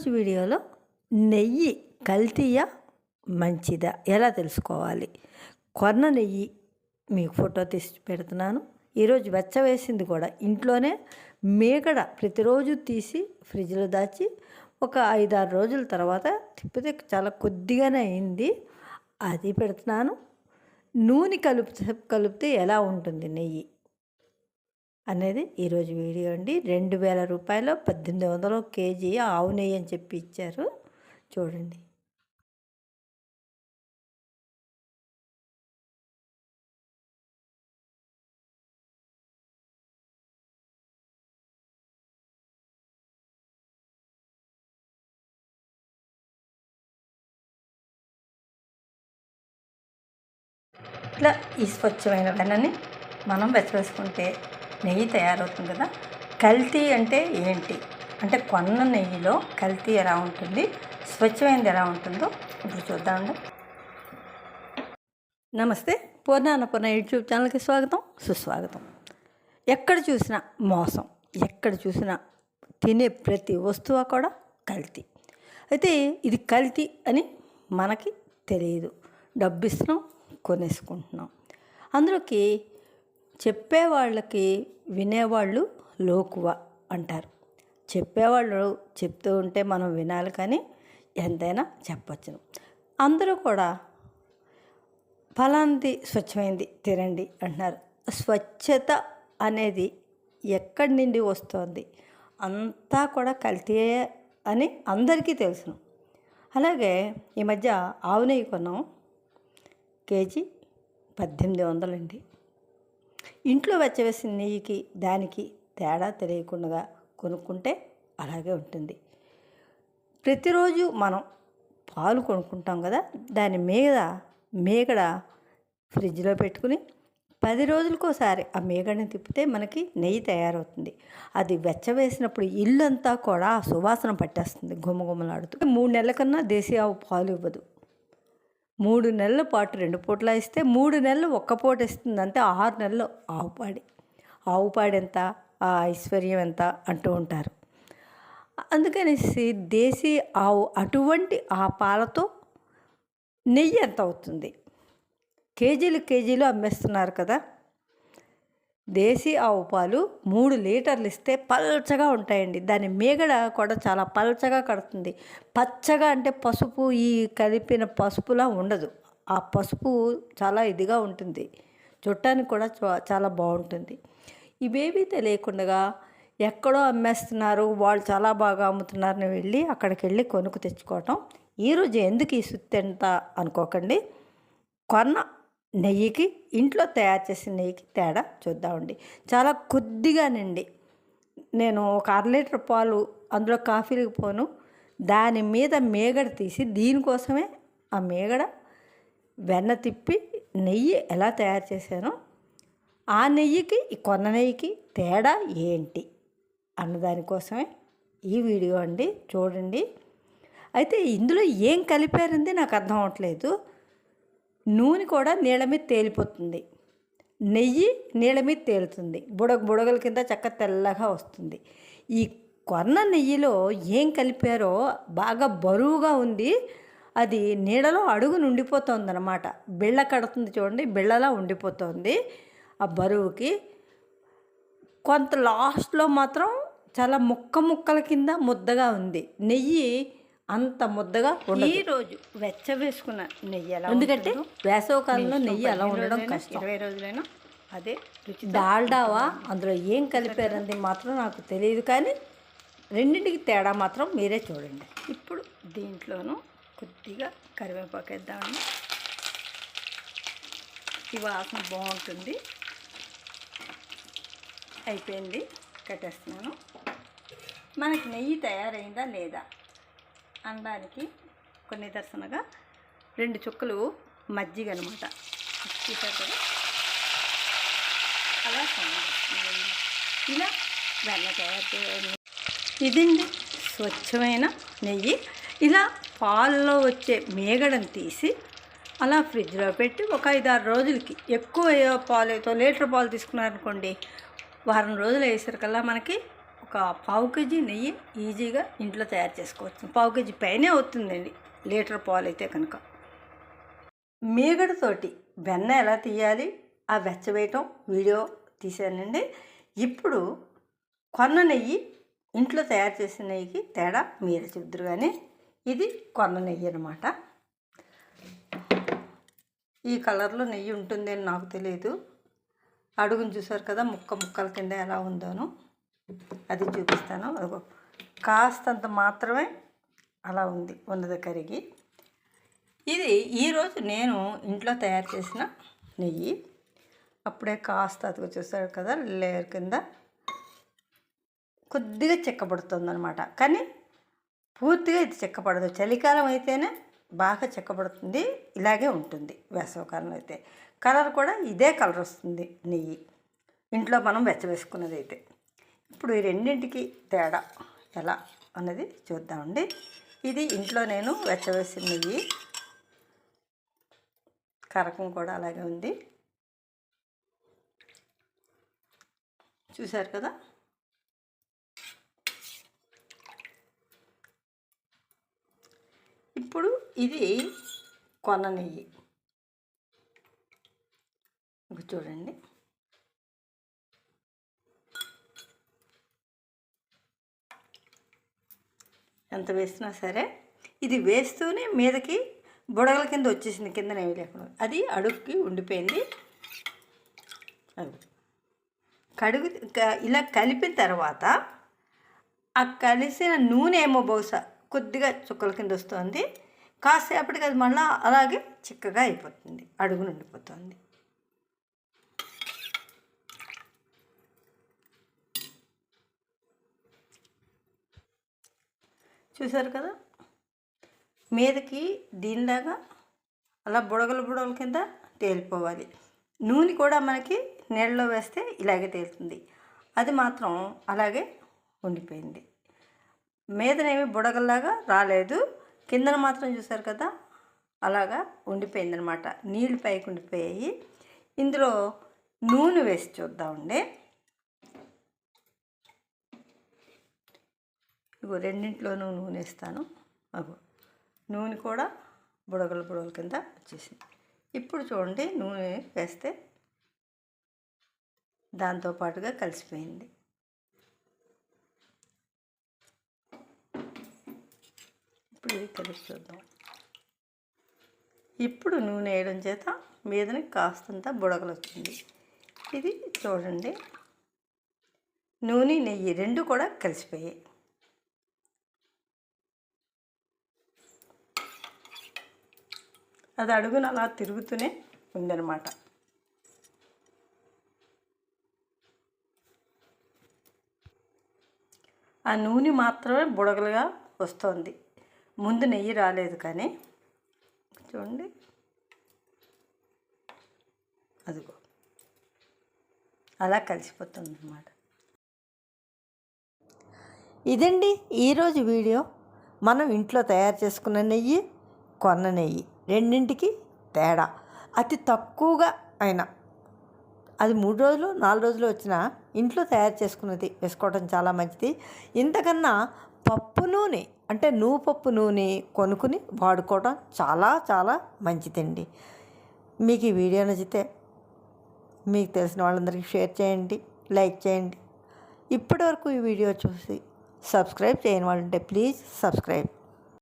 ఈరోజు వీడియోలో నెయ్యి కల్తీయా మంచిదా? ఎలా తెలుసుకోవాలి? కొన్న నెయ్యి మీకు ఫోటో తీసి పెడుతున్నాను. ఈరోజు వెచ్చ వేసింది కూడా ఇంట్లోనే మేకడ ప్రతిరోజు తీసి ఫ్రిడ్జ్లో దాచి ఒక ఐదారు రోజుల తర్వాత తిప్పితే చాలా కొద్దిగానే అయింది. అది పెడుతున్నాను. నూనె కలుపు కలిపితే ఎలా ఉంటుంది నెయ్యి? అనేది ఈరోజు వీడియో అండి. రెండు వేల రూపాయలు పద్దెనిమిది వందలు కేజీ ఆవు నెయ్యి అని చెప్పి ఇచ్చారు. చూడండి. ఇట్లా ఈ స్వచ్ఛమైన వెన్నని మనం వెచ్చవేసుకుంటే నెయ్యి తయారవుతుంది కదా. కల్తీ అంటే ఏంటి? అంటే కొన్న నెయ్యిలో కల్తీ ఎలా ఉంటుంది? స్వచ్ఛమైనది ఎలా ఉంటుందో ఇప్పుడు చూద్దామండి నమస్తే. పూర్ణ అన్నపూర్ణ యూట్యూబ్ ఛానల్కి స్వాగతం. సుస్వాగతం. ఎక్కడ చూసినా మోసం. ఎక్కడ చూసినా తినే ప్రతి వస్తువు కూడా కల్తీ. అయితే ఇది కల్తీ అని మనకి తెలియదు. డబ్బు ఇస్తున్నాం కొనేసుకుంటున్నాం. అందులోకి చెప్పేవాళ్ళకి వినేవాళ్ళు లోకువ అంటారు. చెప్పేవాళ్ళు చెప్తూ ఉంటే మనం వినాలి కానీ ఎంతైనా చెప్పచ్చును. అందరూ కూడా ఫలాంది స్వచ్ఛమైంది తినండి అంటున్నారు. స్వచ్ఛత అనేది ఎక్కడి నుండి వస్తుంది? అంతా కూడా కల్తీయే అని అందరికీ తెలుసును. అలాగే ఈ మధ్య ఆవు నెయ్యి కొన్నాం. కేజీ పద్దెనిమిది వందలండి. ఇంట్లో వెచ్చవేసిన నెయ్యికి దానికి తేడా తెలియకుండా కొనుక్కుంటే అలాగే ఉంటుంది. ప్రతిరోజు మనం పాలు కొనుక్కుంటాం కదా దాని మీద మేగడ ఫ్రిడ్జ్లో పెట్టుకుని పది రోజులకోసారి ఆ మేగడని తిప్పితే మనకి నెయ్యి తయారవుతుంది. అది వెచ్చవేసినప్పుడు ఇల్లంతా కూడా ఆ సువాసన పట్టేస్తుంది గుమ్మగుమ్మలాడుతూ మూడు నెలల కన్నా దేశీయ ఆవు పాలు ఇవ్వదు. మూడు నెలల పాటు రెండు పూటలా ఇస్తే మూడు నెలలు ఒక్క పూట ఇస్తుంది అంటే ఆరు నెలలు ఆవు పాడి. ఆవు పాడి ఎంత? ఆ ఐశ్వర్యం ఎంత? అంటూ ఉంటారు. అందుకనేసి దేశీ ఆవు అటువంటి ఆ పాలతో నెయ్యి ఎంత అవుతుంది? కేజీలు కేజీలు అమ్మేస్తున్నారు కదా. దేశీ ఆవు పాలు మూడు లీటర్లు ఇస్తే పల్చగా ఉంటాయండి. దాని మేగడ కూడా చాలా పల్చగా కడుతుంది. పచ్చగా అంటే పసుపు ఈ కలిపిన పసుపులా ఉండదు. ఆ పసుపు చాలా ఇదిగా ఉంటుంది. చుట్టానికి కూడా చాలా బాగుంటుంది. ఇవేవీ తెలియకుండా ఎక్కడో అమ్మేస్తున్నారు వాళ్ళు చాలా బాగా అమ్ముతున్నారని వెళ్ళి అక్కడికి వెళ్ళి కొనుక్కు తెచ్చుకోవటం. ఈరోజు ఎందుకు ఈ సుత్తి ఎంత అనుకోకండి. కొన్న నెయ్యికి ఇంట్లో తయారు చేసిన నెయ్యికి తేడా చూద్దామండి. చాలా కొద్దిగానండి. నేను ఒక అర లీటర్ పాలు అందులో కాఫీలకు పోను. దాని మీద మేగడ తీసి దీనికోసమే ఆ మేగడ వెన్న తిప్పి నెయ్యి ఎలా తయారు చేశానో ఆ నెయ్యికి ఈ కొన్న నెయ్యికి తేడా ఏంటి అన్నదానికోసమే ఈ వీడియో అండి. చూడండి. అయితే ఇందులో ఏం కలిపారంది నాకు అర్థం అవట్లేదు. నూనె కూడా నీళ్ళ మీద తేలిపోతుంది. నెయ్యి నీళ్ళ మీద తేలుతుంది. బుడగ బుడగల కింద చక్క తెల్లగా వస్తుంది. ఈ కొన్న నెయ్యిలో ఏం కలిపారో బాగా బరువుగా ఉంది. అది నీడలో అడుగు ఉండిపోతుంది అనమాట బిళ్ళ కడుతుంది చూడండి బిళ్ళలా ఉండిపోతుంది ఆ బరువుకి. కొంత లాస్ట్లో మాత్రం చాలా ముక్క ముక్కల కింద ముద్దగా ఉంది. నెయ్యి అంత ముద్దగా ఈ రోజు వెచ్చ వేసుకున్న నెయ్యి ఎలా ఎందుకంటే వేసవకాలంలో నెయ్యి అలా ఉండడం కష్టం. ఇరవై రోజులైనా అదే రుచి డాల్డావా అందులో ఏం కలిపారన్నది మాత్రం నాకు తెలియదు కానీ రెండింటికి తేడా మాత్రం మీరే చూడండి. ఇప్పుడు దీంట్లోనూ కొద్దిగా కరివేపాకు వేద్దామండి ఈ వాసన బాగుంటుంది. అయిపోయింది. కట్టేస్తున్నాను. మనకి నెయ్యి తయారైందా లేదా? అనడానికి కొన్ని నిదర్శనగా రెండు చుక్కలు మజ్జిగ అనమాట చూసారు కదా? అలా ఇలా వెన్న తయారు చేయాలి ఇదండి స్వచ్ఛమైన నెయ్యి. ఇలా పాలలో వచ్చే మేగడను తీసి అలా ఫ్రిడ్జ్లో పెట్టి ఒక ఐదారు రోజులకి ఎక్కువ పాలు అయితే లీటర్ పాలు తీసుకున్నారనుకోండి వారం రోజులు వేసరికల్లా మనకి ఒక పావు కేజీ నెయ్యి ఈజీగా ఇంట్లో తయారు చేసుకోవచ్చు. పావు కేజీ పైనే అవుతుందండి లీటర్ పాలు అయితే కనుక. మీగడతోటి వెన్న ఎలా తీయాలి ఆ వెచ్చవేయటం వీడియో తీశానండి. ఇప్పుడు కొన్న నెయ్యి ఇంట్లో తయారు చేసిన నెయ్యికి తేడా మీరే చెబుదురు కానీ ఇది కొన్న నెయ్యి అనమాట ఈ కలర్లో నెయ్యి ఉంటుందని నాకు తెలియదు అడుగును చూసారు కదా ముక్క ముక్కల కింద ఎలా ఉందోను. అది చూపిస్తాను. కాస్తంత మాత్రమే అలా ఉంది. ఉన్నది కరిగి ఇది ఈరోజు నేను ఇంట్లో తయారు చేసిన నెయ్యి. అప్పుడే కాస్త అదిగో చూస్తారు కదా లేయర్ కింద కొద్దిగా చెక్కబడుతుంది అనమాట కానీ పూర్తిగా ఇది చెక్కపడదు చలికాలం అయితేనే బాగా చెక్కబడుతుంది ఇలాగే ఉంటుంది వేసవకాలం అయితే. కలర్ కూడా ఇదే కలర్ వస్తుంది నెయ్యి. ఇంట్లో మనం వెచ్చవేసుకున్నది అయితే. ఇప్పుడు ఈ రెండింటికి తేడా ఎలా అన్నది చూద్దామండి. ఇది ఇంట్లో నేను వెచ్చవేసిన నెయ్యి కరకం కూడా అలాగే ఉంది. చూశారు కదా? ఇప్పుడు ఇది కొన్న నెయ్యి. ఇంక చూడండి. ఎంత వేసినా సరే ఇది వేస్తూనే మీదకి బుడగల కింద వచ్చేసింది కింద నెయ్యి లేకుండా. అది అడుగుకి ఉండిపోయింది. అది కడుగు ఇలా కలిపిన తర్వాత ఆ కలిసిన నూనె ఏమో బహుశా కొద్దిగా చుక్కల కింద వస్తుంది. కాసేపటికి అది మళ్ళీ అలాగే చిక్కగా అయిపోతుంది అడుగు చూసారు కదా? మీదకి దీనిలాగా అలా బుడగలు బుడగల కింద తేలిపోవాలి. నూనె కూడా మనకి నీళ్ళలో వేస్తే ఇలాగే తేలుతుంది. అది మాత్రం అలాగే ఉండిపోయింది. మీదనేమి బుడగల్లాగా రాలేదు. కిందన మాత్రం చూసారు కదా? అలాగా ఉండిపోయిందనమాట నీళ్ళు పైకి ఉండిపోయాయి. ఇందులో నూనె వేసి చూద్దామండి. ఇగో రెండింటిలోనూ నూనె వేస్తాను. అగో నూనె కూడా బుడగలు బుడగల కింద వచ్చేసింది. ఇప్పుడు చూడండి నూనె వేస్తే దాంతో పాటుగా కలిసిపోయింది. ఇప్పుడు ఇది కలిసి చూద్దాం. ఇప్పుడు నూనె వేయడం చేత మీదని కాస్తంత బుడగలు వచ్చింది. ఇది చూడండి. నూనె నెయ్యి రెండు కూడా కలిసిపోయాయి. అది అడుగున అలా తిరుగుతూనే ఉందన్నమాట. ఆ నూనె మాత్రమే బుడగలుగా వస్తుంది. ముందు నెయ్యి రాలేదు కానీ చూడండి. అదిగో. అలా కలిసిపోతుంది అన్నమాట ఇదండి ఈరోజు వీడియో. మనం ఇంట్లో తయారు చేసుకున్న నెయ్యి కొన్న నెయ్యి. రెండింటికి తేడా. అతి తక్కువగా అయినా. అది మూడు రోజులు నాలుగు రోజులు వచ్చినా ఇంట్లో తయారు చేసుకున్నది వేసుకోవడం చాలా మంచిది. ఇంతకన్నా పప్పు నూనె అంటే నువ్వు పప్పు నూనె కొనుక్కుని వాడుకోవడం చాలా చాలా మంచిదండి. మీకు ఈ వీడియో నచ్చితే మీకు తెలిసిన వాళ్ళందరికీ షేర్ చేయండి లైక్ చేయండి. ఇప్పటివరకు ఈ వీడియో చూసి సబ్స్క్రైబ్ చేయని వాళ్ళు ఉంటే ప్లీజ్ సబ్స్క్రైబ్.